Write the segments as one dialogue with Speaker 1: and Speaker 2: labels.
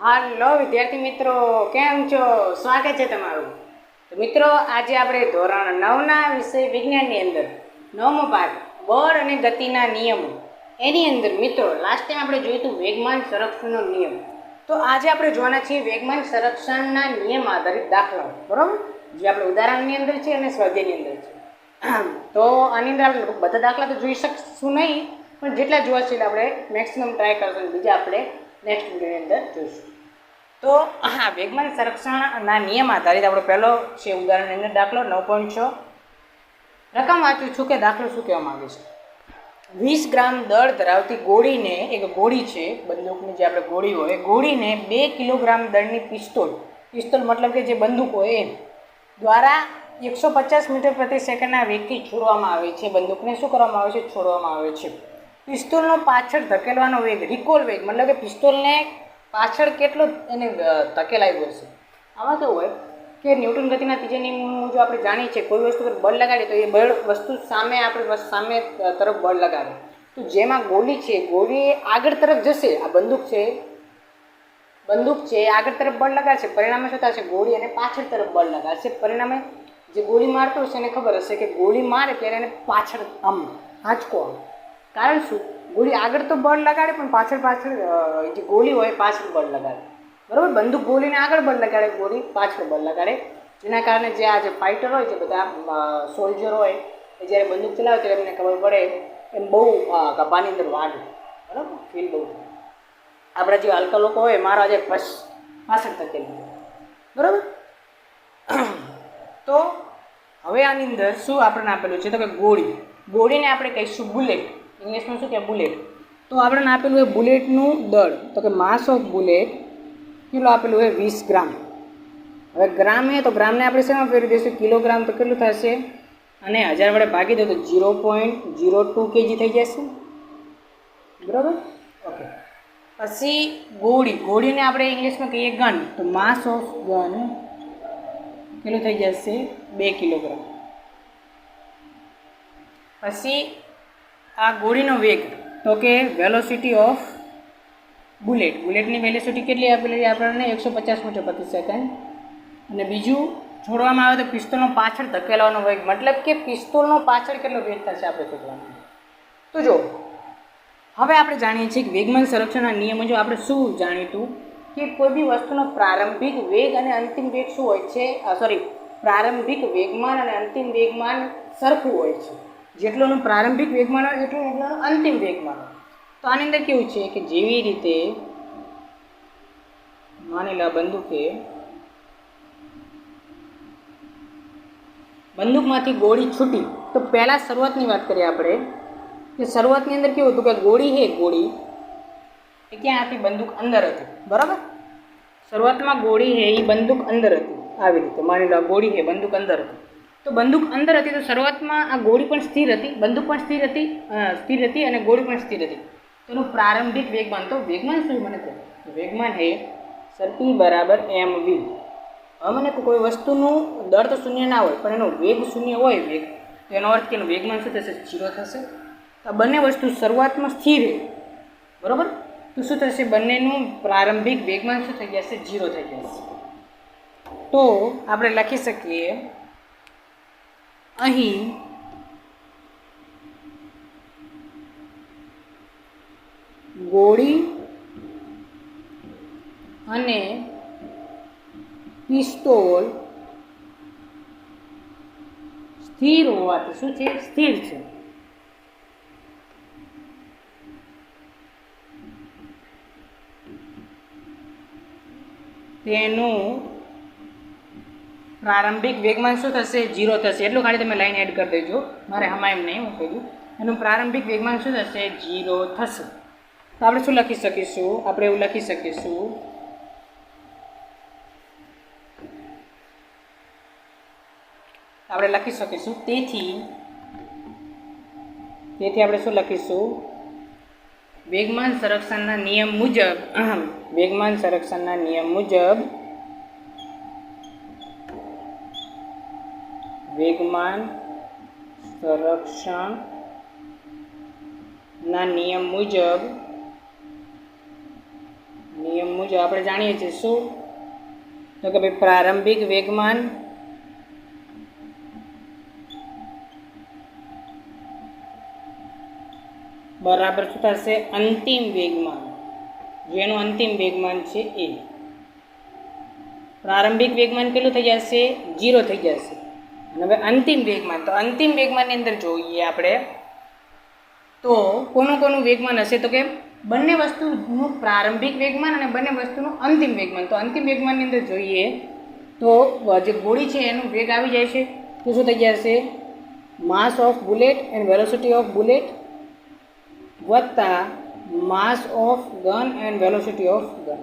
Speaker 1: હાલો, વિદ્યાર્થી મિત્રો, કેમ છો? સ્વાગત છે તમારું. તો મિત્રો, આજે આપણે ધોરણ નવના વિષય વિજ્ઞાનની અંદર નવમો ભાગ, બળ અને ગતિના નિયમો. એની અંદર મિત્રો લાસ્ટ ટાઈમ આપણે જોયું હતું વેગમાન સંરક્ષણનો નિયમ. તો આજે આપણે જોવાના છીએ વેગમાન સંરક્ષણના નિયમ આધારિત દાખલાઓ, બરાબર? જે આપણે ઉદાહરણની અંદર છે અને સ્વાધ્યાયની અંદર છે. તો આની અંદર આપણે બધા દાખલા તો જોઈ શકશું નહીં, પણ જેટલા જોવા છે આપણે મેક્સિમમ ટ્રાય કરશું બીજા આપણે નેક્સ્ટ વિડીયોની અંદર જોઈશું. તો, હા, વેગમાન સંરક્ષણના નિયમ આધારિત આપણો પહેલો છે ઉદાહરણની અંદર દાખલો નવ પોઈન્ટ છ. રકમ વાંચું છું કે દાખલો શું કહેવા માગે છે? વીસ ગ્રામ દળ ધરાવતી ગોળીને, એક ગોળી છે, બંદૂકની જે આપણે ગોળી હોય ગોળીને બે કિલોગ્રામ દળની પિસ્તોલ પિસ્તોલ મતલબ કે જે બંદૂક હોય એ, દ્વારા એકસો પચાસ મીટર પ્રતિ સેકન્ડના વેગથી છોડવામાં આવે છે. બંદૂકને શું કરવામાં આવે છે? છોડવામાં આવે છે. પિસ્તોલનો પાછળ ધકેલવાનો વેગ રિકોલ વેગ, મતલબ કે પિસ્તોલને પાછળ કેટલો એને ધકેલાવ્યો ધકેલાવી પડશે આમાં કેવું હોય કે ન્યૂટન ગતિના ત્રીજા નિયમ મુજબ આપણે જાણીએ છીએ, કોઈ વસ્તુ પર બળ લગાડીએ તો એ બળ વસ્તુ સામે આપણે સામે તરફ બળ લગાડે. તો જેમાં ગોળી છે ગોળી એ આગળ તરફ જશે, આ બંદૂક છે બંદૂક છે, એ આગળ તરફ બળ લગાડશે, પરિણામે શું થશે? ગોળી અને પાછળ તરફ બળ લગાડશે. પરિણામે જે ગોળી મારતો હશે એને ખબર હશે કે ગોળી મારે ત્યારે એને પાછળ આમ, આંચકો આવે કારણ શું? ગોળી આગળ તો બળ લગાડે, પણ પાછળ પાછળ જે ગોળી હોય પાછળ બળ લગાડે. બરાબર? બંદૂક ગોળીને આગળ બળ લગાડે, ગોળી પાછળ બળ લગાડે. જેના કારણે જે આ જે ફાઇટર હોય છે, બધા સોલ્જર હોય, એ જ્યારે બંદૂક ચલાવે ત્યારે એમને ખબર પડે, એમ બહુ ગભાની અંદર વાગે. બરાબર? ફીલ બહુ થાય. આપણા જે હલકા લોકો હોય, મારા આજે પસ પાછળ ધકેલી બરાબર? તો, હવે આની અંદર શું આપણને આપેલું છે? તો કે ગોળી. ગોળીને આપણે કહીશું બુલેટ. ઇંગ્લિશમાં શું કે બુલેટ તો આપણને આપેલું હોય બુલેટનું દળ. તો કે માસ ઓફ બુલેટ કિલો આપેલું હોય વીસ ગ્રામ. હવે ગ્રામ એ તો ગ્રામને આપણે શેમાં ફેરવી દઈશું? કિલોગ્રામ તો કેટલું થશે? અને હજાર વડે ભાગી દો તો zero point zero two KG થઈ જશે. બરાબર? ઓકે પછી ગોળી. ગોળીને આપણે ઇંગ્લિશમાં કહીએ ગન. તો માસ ઓફ ગન કેટલું થઈ જશે? બે કિલોગ્રામ. પછી આ ગોળીનો વેગ, તો કે વેલોસિટી ઓફ બુલેટ બુલેટની વેલોસિટી કેટલી આપેલી આપણને? એકસો પચાસ મીટર પ્રતિ સેકન્ડ અને બીજું છોડવામાં આવે તો પિસ્તોલનો પાછળ ધકેલવાનો વેગ. મતલબ કે પિસ્તોલનો પાછળ કેટલો વેગ થશે આપણે શોધવાનું તો જો, હવે આપણે જાણીએ છીએ કે વેગમાન સંરક્ષણના નિયમો જો આપણે શું જાણ્યું હતું કે કોઈ બી વસ્તુનો પ્રારંભિક વેગ અને અંતિમ વેગ શું હોય છે? સોરી પ્રારંભિક વેગમાન અને અંતિમ વેગમાન સરખું હોય છે. જેટલોનું પ્રારંભિક વેગમાન હોય એટલું એટલાનું અંતિમ વેગમાન હોય તો આની અંદર કેવું છે કે જેવી રીતે માની લો આ બંદૂકે બંદૂકમાંથી ગોળી છૂટી. તો પહેલાં શરૂઆતની વાત કરીએ આપણે, કે શરૂઆતની અંદર કેવું હતું કે ગોળી હે ગોળી, એ ક્યાં હતી બંદૂક અંદર હતી. બરાબર? શરૂઆતમાં ગોળી હે એ બંદૂક અંદર હતી. આવી રીતે માની લો ગોળી હે બંદૂક અંદર હતી. તો બંદૂક અંદર હતી તો શરૂઆતમાં આ ગોળી પણ સ્થિર હતી, બંદૂક પણ સ્થિર હતી સ્થિર હતી અને ગોળી પણ સ્થિર હતી. તો એનું પ્રારંભિક વેગમાન, તો વેગમાન શું મને કહો? વેગમાન હે સરપી બરાબર એમ વી હવે મને કોઈ વસ્તુનું દર તો શૂન્ય ના હોય, પણ એનો વેગ શૂન્ય હોય, વેગ, તો એનો અર્થ કે એનું વેગમાન શું થશે? જીરો થશે. આ બંને વસ્તુ શરૂઆતમાં સ્થિર બરાબર? તો શું થશે? બંનેનું પ્રારંભિક વેગમાન શું થઈ જશે? જીરો થઈ જશે. તો આપણે લખી શકીએ અહીં ગોળી અને પિસ્તોલ સ્થિર હોવાથી શું છે? સ્થિર છે. તેનું પ્રારંભિક વેગમાન શું થશે? જીરો થશે. એટલું ખાલી તમે લાઈન એડ કરી દેજો. મારે હમણાં એમ નહીં હું કહ્યું એનું પ્રારંભિક વેગમાન શું થશે? જીરો થશે. તો આપણે શું લખી શકીશું? આપણે એવું લખી શકીશું. આપણે લખી શકીશું. તેથી તેથી આપણે શું લખીશું? વેગમાન સંરક્ષણના નિયમ મુજબ વેગમાન સંરક્ષણના નિયમ મુજબ વેગમાન સંરક્ષણના નિયમ મુજબ નિયમ મુજબ આપણે જાણીએ છીએ શું? તો કે ભાઈ પ્રારંભિક વેગમાન બરાબર શું થશે? અંતિમ વેગમાન. જેનું અંતિમ વેગમાન છે એ. પ્રારંભિક વેગમાન કેટલું થઈ જશે? જીરો થઈ જશે. અને હવે અંતિમ વેગમાન, તો અંતિમ વેગમાનની અંદર જોઈએ આપણે, તો કોનું કોનું વેગમાન હશે તો કે બંને વસ્તુનું પ્રારંભિક વેગમાન અને બંને વસ્તુનું અંતિમ વેગમાન. તો અંતિમ વેગમાનની અંદર જોઈએ તો જે ગોળી છે એનું વેગ આવી જાય છે. તો શું થઈ જશે? Mass of bullet and velocity of bullet વત્તા mass of gun and velocity of gun.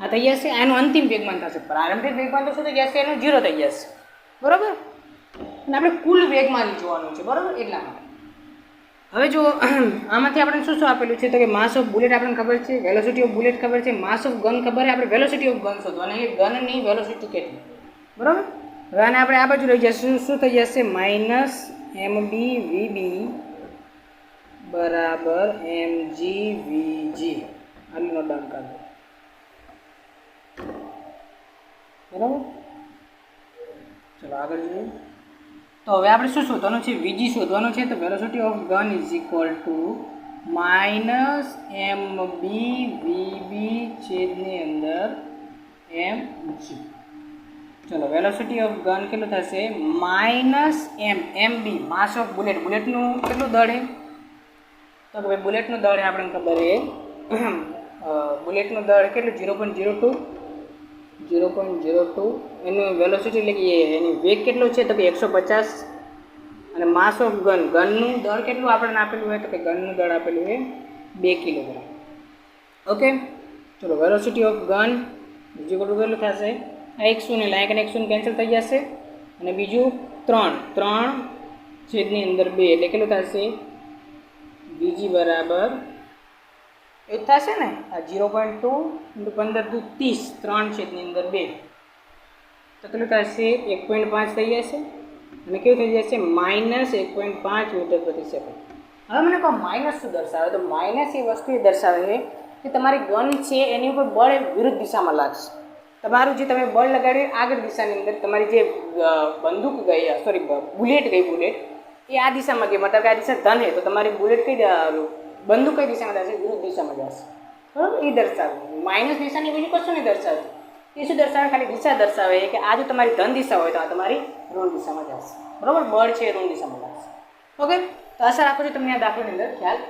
Speaker 1: આ થઈ જશે, આનું અંતિમ વેગમાન થશે. પ્રારંભિક વેગમાન તો શું થઈ જશે? એનું ઝીરો થઈ જશે. બરાબર? અને આપણે કુલ વેગમાંથી જોવાનું છે, બરાબર? એટલા માટે. હવે જો આમાંથી આપણે શું શું આપેલું છે? તો કે માસ ઓફ બુલેટ આપણને ખબર છે વેલોસિટી ઓફ બુલેટ ખબર છે માસ ઓફ ગન ખબર છે, આપણે વેલોસિટી ઓફ ગન શોધવાની એ ગનની વેલોસિટી કેટલી? બરાબર? હવે આને આપણે આ બાજુ લઈ જઈશું. શું થઈ જશે? માઇનસ એમ બી વી બી બરાબર એમ જી વી જી આનું નોટ ડાઉન દો. બરાબર? ચલો આગળ જોઈએ. તો હવે આપણે શું શોધવાનું છે? વીજી શોધવાનું છે. તો velocity of gun is equal to minus M B V B છેદની અંદર એમ જી ચલો વેલોસિટી ઓફ ગન કેટલું થશે? Minus M M B mass of bullet બુલેટનું કેટલું દળ એ તો કે ભાઈ બુલેટનું દળ આપણને ખબર એ બુલેટનું દળ કેટલું? Zero point zero two zero point zero two એનું વેલોસિટી એટલે કે એની વેગ કેટલો છે? તો કે એકસો પચાસ. અને માસ ઓફ ગન ગનનું દળ કેટલું આપણને આપેલું હોય? તો કે ગનનું દળ આપેલું હોય બે કિલોગ્રામ. ઓકે? ચલો વેલોસિટી ઓફ ગન બીજું કેટલું કેટલું થશે? આ એકસો ને લાયક અને એકસો કેન્સલ થઈ જશે. અને બીજું ત્રણ ત્રણ છેદની અંદર બે, એટલે કેટલું થશે? બીજી બરાબર એ થશે ને? આ ઝીરો પોઈન્ટ ટુ ઇન્ટુ પંદર ટુ ત્રીસ, ત્રણ છેદની અંદર બે. તો કેટલું થશે? એક પોઈન્ટ પાંચ થઈ જશે. અને કેવું થઈ જશે? માઇનસ એક પોઈન્ટ પાંચ મીટર પ્રતિ સેકન્ડ. હવે મને કહો, માઇનસ શું દર્શાવે? તો માઇનસ એ વસ્તુ એ દર્શાવે છે કે તમારી ગન છે એની ઉપર બળ એ વિરુદ્ધ દિશામાં લાગશે. તમારું જે તમે બળ લગાડ્યું આગળ દિશાની અંદર તમારી જે બંદૂક ગઈ સોરી બુલેટ ગઈ બુલેટ, એ આ દિશામાં ગઈ. મતલબ કે આ દિશા ધન હે તો તમારી બુલેટ કઈ બંદૂક કઈ દિશામાં જશે વિરુદ્ધ દિશામાં જશે બરાબર? એ દર્શાવે. માઇનસ દિશાની બીજું કશું નહીં દર્શાવતું એ શું દર્શાવે? ખાલી દિશા દર્શાવે કે આ જો તમારી ધન દિશા હોય તો આ તમારી ઋણ દિશામાં જશે બરાબર? બળ છે ઋણ દિશામાં જશે ઓકે? તો આશા રાખું છું તમને આ દાખલાની અંદર ખ્યાલ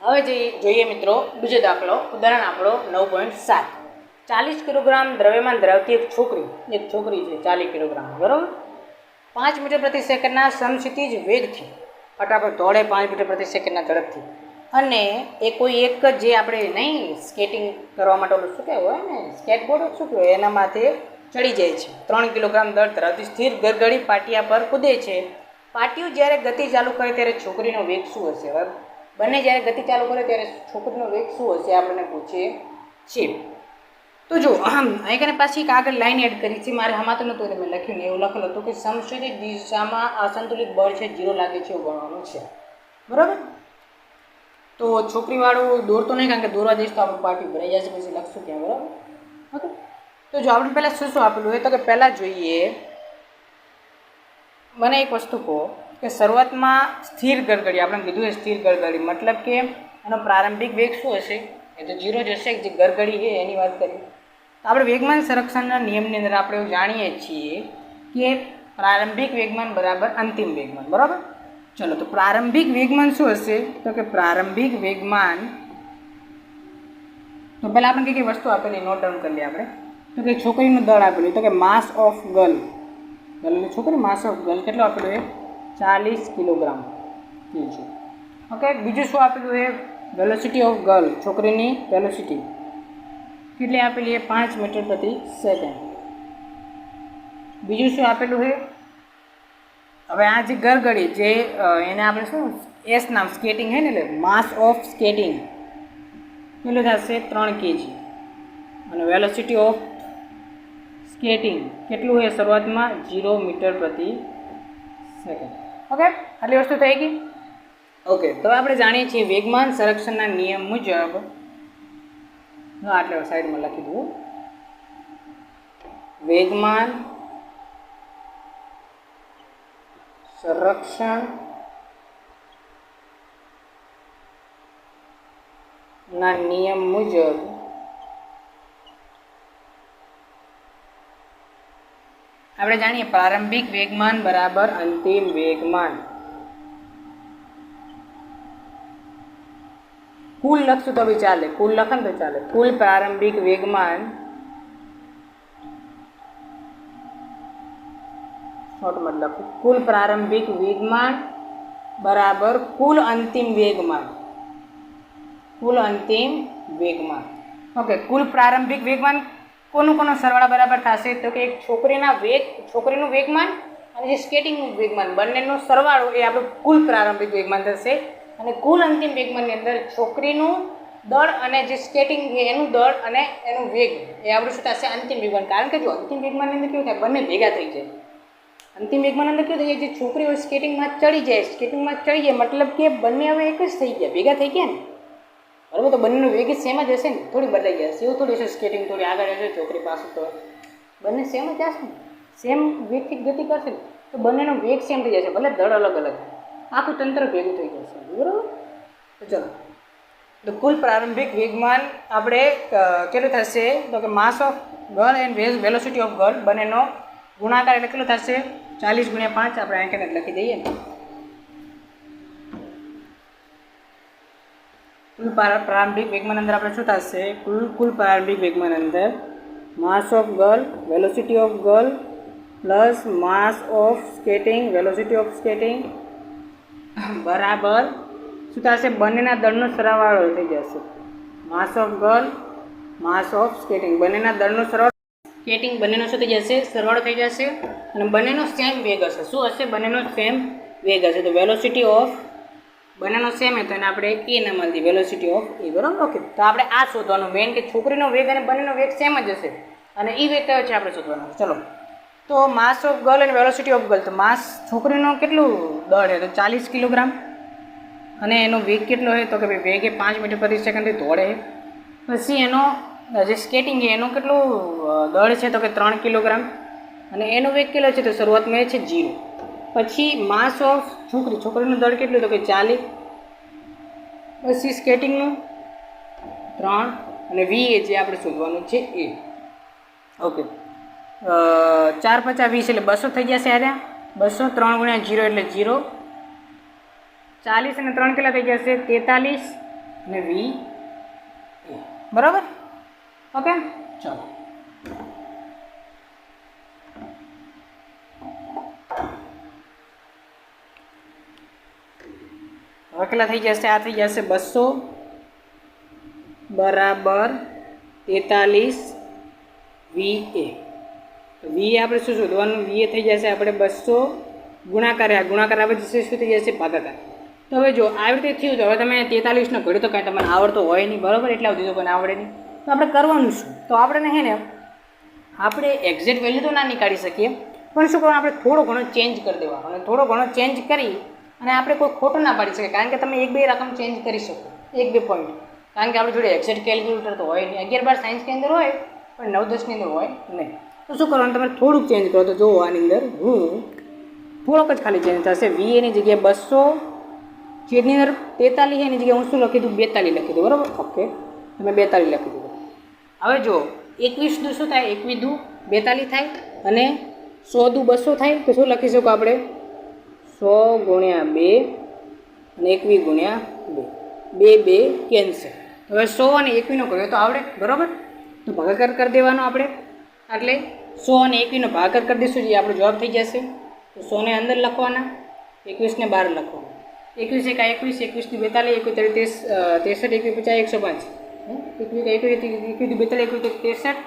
Speaker 1: હવે જઈએ જોઈએ મિત્રો, બીજો દાખલો. ઉદાહરણ આપણો નવ પોઈન્ટ સાત. ચાલીસ કિલોગ્રામ દ્રવ્યમાન ધરાવતી એક છોકરી. એક છોકરી છે ચાલીસ કિલોગ્રામ. બરાબર? પાંચ મીટર પ્રતિ સેકન્ડના સમક્ષિતિજ વેગથી ફટાફટ દોડે પાંચ મીટર પ્રતિ સેકન્ડના ઝડપથી. અને એ કોઈ એક જ જે આપણે નહીં સ્કેટિંગ કરવા માટે ઓલું શું કહેવાય ને સ્કેટબોર્ડ શું કહેવાય, એના માથે ચડી જાય છે. ત્રણ કિલોગ્રામ દર ધરાવતી સ્થિર ગરગડી પાટિયા પર કૂદે છે. પાટિયું જ્યારે ગતિ ચાલુ કરે ત્યારે છોકરીનો વેગ શું હશે? બંને જ્યારે ગતિ ચાલુ કરે ત્યારે છોકરીનો વેગ શું હશે? આપણને પૂછે છે. તો જો આમ અહીં કને પાછી એક આગળ લાઈન એડ કરી છે મારે હમાતું નહોતું એટલે મેં લખ્યું ને એવું લખેલું હતું કે સંશોધિત દિશામાં અસંતુલિત બળ છે જીરો લાગે છે એવું ગણવાનું છે. બરાબર? તો છોકરીવાળું દોરતો નહીં કારણ કે દોરવા જઈશ તો આપણું પાર્ટી ભરાઈ જશે, પછી લખશું ત્યાં, બરાબર? ઓકે? તો જો, આપણે પહેલાં શું શું આપેલું હોય તો કે પહેલાં જોઈએ, મને એક વસ્તુ કહો કે શરૂઆતમાં સ્થિર ગરગડી આપણે કીધું એ સ્થિર ગરગડી મતલબ કે એનો પ્રારંભિક વેગ શું હશે? એ તો જીરો જ હશે, જે ગરગડી છે એની વાત કરીએ. તો આપણે વેગમાન સંરક્ષણના નિયમની અંદર આપણે એવું જાણીએ છીએ કે પ્રારંભિક વેગમાન બરાબર અંતિમ વેગમાન, બરાબર? ચલો, તો પ્રારંભિક વેગમાન શું હશે? તો કે પ્રારંભિક વેગમાન, તો પહેલાં આપણે કઈ કઈ વસ્તુ આપેલી નોટ ડાઉન કરી લઈએ આપણે. તો કે છોકરીનું દળ આપેલું તો કે માસ ઓફ ગર્લ ગર્લની છોકરી માસ ઓફ ગર્લ કેટલું આપેલું એ ચાલીસ કિલોગ્રામ ઓકે, બીજું શું આપેલું એ વેલોસિટી ઓફ ગર્લ છોકરીની વેલોસિટી. કેટલી આપેલી એ પાંચ મીટર પ્રતિ સેકન્ડ બીજું શું આપેલું છે? હવે આ જે ગરગડી જે એને આપણે શું એસ નામ સ્કેટિંગ છે ને એટલે માસ ઓફ સ્કેટિંગ કેટલું થશે? ત્રણ કેજી અને વેલોસિટી ઓફ સ્કેટિંગ કેટલું છે શરૂઆતમાં? ઝીરો મીટર પ્રતિ સેકન્ડ ઓકે આટલી વસ્તુ થઈ ગઈ? ઓકે તો આપણે જાણીએ છીએ વેગમાન સંરક્ષણના નિયમ મુજબ હા એટલે સાઈડમાં લખી દઉં. વેગમાન, સંરક્ષણ, ના નિયમ મુજબ આપણે જાણીએ પ્રારંભિક વેગમાન બરાબર અંતિમ વેગમાન. કુલ લખશું તો બી ચાલે, કુલ લખે ને તો ચાલે. કુલ પ્રારંભિક વેગમાન શોર્ટમાં લખું. કુલ પ્રારંભિક વેગમાન બરાબર કુલ અંતિમ વેગમાન. કુલ અંતિમ વેગમાન. ઓકે કુલ પ્રારંભિક વેગમાન કોનું કોનો સરવાળા બરાબર થશે? તો કે એક છોકરીના વેગ, છોકરીનું વેગમાન અને જે સ્કેટિંગનું વેગમાન બંનેનો સરવાળો એ આપણું કુલ પ્રારંભિક વેગમાન થશે. અને કુલ અંતિમ વેગમાનની અંદર છોકરીનું દળ અને જે સ્કેટિંગ એનું દળ અને એનું વેગ. એ આપણું શું થશે અંતિમ વેગમાન. કારણ કે જો અંતિમ વેગમાનની અંદર કેવું થાય, બંને ભેગા થઈ જાય. અંતિમ વેગમાન અંદર કેવું થાય જે છોકરી હોય સ્કેટિંગમાં ચડી જાય સ્કેટિંગમાં ચડી જાય, મતલબ કે બંને હવે એક જ થઈ ગયા, ભેગા થઈ ગયા ને? બરાબર, તો બંનેનું વેગ સેમ જ હશે ને? થોડી બદલાઈ જશે એવું થોડી હશે સ્કેટિંગ થોડી આગળ હશે, છોકરી પાસે તો. બંને સેમ જ હશે ને? સેમ વેગથી ગતિ કરશે તો બંનેનો વેગ સેમ થઈ જશે. ભલે દળ અલગ અલગ આખું તંત્ર ભેગું થઈ જશે. બરાબર? ચલો. તો કુલ પ્રારંભિક વેગમાન આપણે કેટલું થશે? તો કે mass of girl and velocity of girl બંનેનો ગુણાકાર એટલે કેટલું થશે? ચાલીસ ગુણ્યા પાંચ, આપણે આંકને લખી દઈએ ને. કુલ પ્રા- પ્રારંભિક વેગમાન અંદર આપણે શું થશે? કુલ કુલ પ્રારંભિક વેગમાન અંદર mass of girl velocity of girl plus mass of skating velocity of skating બરાબર? શું થશે? બંનેના દળનો સરવાળો થઈ જશે. Mass of girl mass of skating બંનેના દળનો સરવાળો સ્કેટિંગ બંનેનો શું થઈ જશે? સરવાળો થઈ જશે. અને બંનેનો સેમ વેગ હશે. શું હશે? બંનેનો સેમ વેગ હશે. તો વેલોસિટી ઓફ બંનેનો સેમ હતો એને આપણે એ નામ આપી વેલોસિટી ઓફ એ બરાબર? ઓકે તો આપણે આ શોધવાનું. મેન કે છોકરીનો વેગ અને બંનેનો વેગ સેમ જ હશે. અને એ વેગ કયો છે આપણે શોધવાનો. ચલો. તો માસ ઓફ ગર્લ અને વેલોસિટી ઓફ ગર્લ તો માસ છોકરીનો કેટલું દળ હે તો ચાલીસ કિલોગ્રામ. અને એનો વેગ કેટલો હોય તો કે ભાઈ વેગ એ પાંચ મીટર પ્રતિ સેકન્ડથી દોડે પછી એનો, જે સ્કેટિંગ એનું કેટલું દળ છે? તો કે ત્રણ કિલોગ્રામ. અને એનો વેગ કેટલો છે? તો શરૂઆતમાં એ છે જીરો પછી માસ ઓફ છોકરી, છોકરીનું દળ કેટલું? તો કે ચાલીસ. પછી સ્કેટિંગનું ત્રણ. અને વી એ જે આપણે શોધવાનું છે એ. ઓકે ચાર પચાસ વીસ એટલે બસો થઈ જશે આર્યા. બસો ત્રણ ગુણ્યા જીરો એટલે જીરો. ચાલીસ અને ત્રણ કેટલા થઈ જશે? તેતાલીસ અને વી. એ. બરાબર? ઓકે? ચાલો. હવે કેટલા થઈ જશે? આ થઈ જશે બસો. બરાબર. તેતાલીસ. વી એ વી એ આપણે શું શોધવાનું? વીએ થઈ જશે આપણે બસો ગુણાકાર આ. ગુણાકાર આવે જશે શું થઈ જશે? ભાગાકાર. તો હવે જો આવી રીતે થયું તો હવે તમે તેતાલીસનો ઘડ્યો તો કાંઈ તમને આવડતો હોય નહીં. બરાબર? એટલા સુધી તો કોઈને આવડે નહીં. તો આપણે કરવાનું શું? તો આપણે હે ને, આપણે એક્ઝેક્ટ વેલ્યુ તો ના નીકાળી શકીએ. પણ શું કરવાનું? આપણે થોડો ઘણો ચેન્જ કરી દેવાનો. અને થોડો ઘણો ચેન્જ કરી અને આપણે કોઈ ખોટું ના પાડી શકીએ. કારણ કે તમે એક બે રકમ ચેન્જ કરી શકો. એક બે પોઈન્ટ કારણ કે આપણે જોડે એક્ઝેક્ટ કેલ્ક્યુલેટર તો હોય નહીં. અગિયાર બાર સાયન્સની અંદર હોય, પણ નવ દસની અંદર હોય નહીં. તો શું કરવાનું? તમે થોડુંક ચેન્જ કરો. તો જુઓ આની અંદર. હું થોડોક જ ખાલી ચેન્જ થશે. વી એની જગ્યાએ બસો જેની અંદર તેતાલીસ, એની જગ્યાએ હું શું લખી દઉં? બેતાલીસ લખી દઉં. બરાબર? ઓકે તમે બેતાલીસ લખી દીધું હવે જુઓ. એકવીસ દુ શું થાય? એકવીસ દુ બેતાલીસ થાય અને સો દુ બસો થાય. તો શું લખી શકો આપણે? સો ગુણ્યા બે અને એકવીસ ગુણ્યા બે. બે બે કેન્સલ હવે સો અને એકવીસનો કર્યો. તો આવડે? બરાબર? તો ભાગાકાર કરી દેવાનો આપણે. એટલે સો અને એકવીસનો ભાગર કરી દઈશું, જે આપણો જવાબ થઈ જશે. તો સોને અંદર લખવાના, એકવીસને બાર લખો એકવીસ એકા એકવીસ, એકવીસથી બેતાલીસ, એકવીસ ત્રીસ ત્રેસઠ એકવીસ પચાસ, એકસો પાંચ. એકવીસ એકવીસ એકવીસ બેતાલીસ, એકવીસ ત્રેસઠ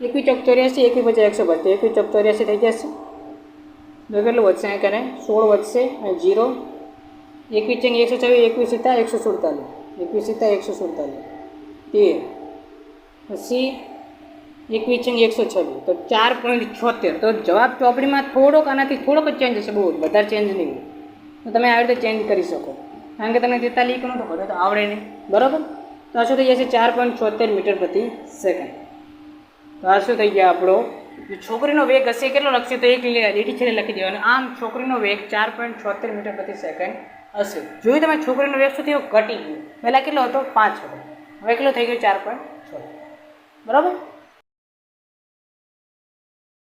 Speaker 1: એકવીસ ચોક ચોર્યાસી, એકવીસ પચાસ, એકસો પાંચ એકવીસ ચોક ચોર્યાસી થઈ જશે. તો કેટલું વધશે અહીં કરે સોળ વધશે અને જીરો એકવીસ ચેંગ એકસો છવ્વીસ, એકવીસ સીતા એકસો સુડતાલીસ. એકવીસ સીતા એકસો સુડતાલીસ. તેર. પછી એકવીસ ચેંગ એકસો છવ્વીસ. તો ચાર પોઈન્ટ છોતેર. તો જવાબ ચોપડીમાં થોડોક આનાથી થોડોક જ ચેન્જ હશે બહુ વધારે ચેન્જ નહીં તો તમે આવી રીતે ચેન્જ કરી શકો. કારણ કે તમને જેતા લીક તો બધું તો આવડે નહીં. બરાબર? તો આ શું થઈ જશે? ચાર પોઈન્ટ છોતેર મીટર પ્રતિ સેકન્ડ. તો આ શું થઈ ગયા આપણો? છોકરીનો વેગ હશે કેટલો લખશે? તો એક લીટી છેલ્લે લખી દેવાનો. આમ છોકરીનો વેગ ચાર પોઈન્ટ છોતેર મીટર પ્રતિ સેકન્ડ હશે. જોયું તમે છોકરીનો વેગ શું થયો? ઘટી ગયો. પહેલાં કેટલો હતો? પાંચ હતો. હવે કેટલો થઈ ગયો? ચાર પોઈન્ટ છોતેર. બરાબર?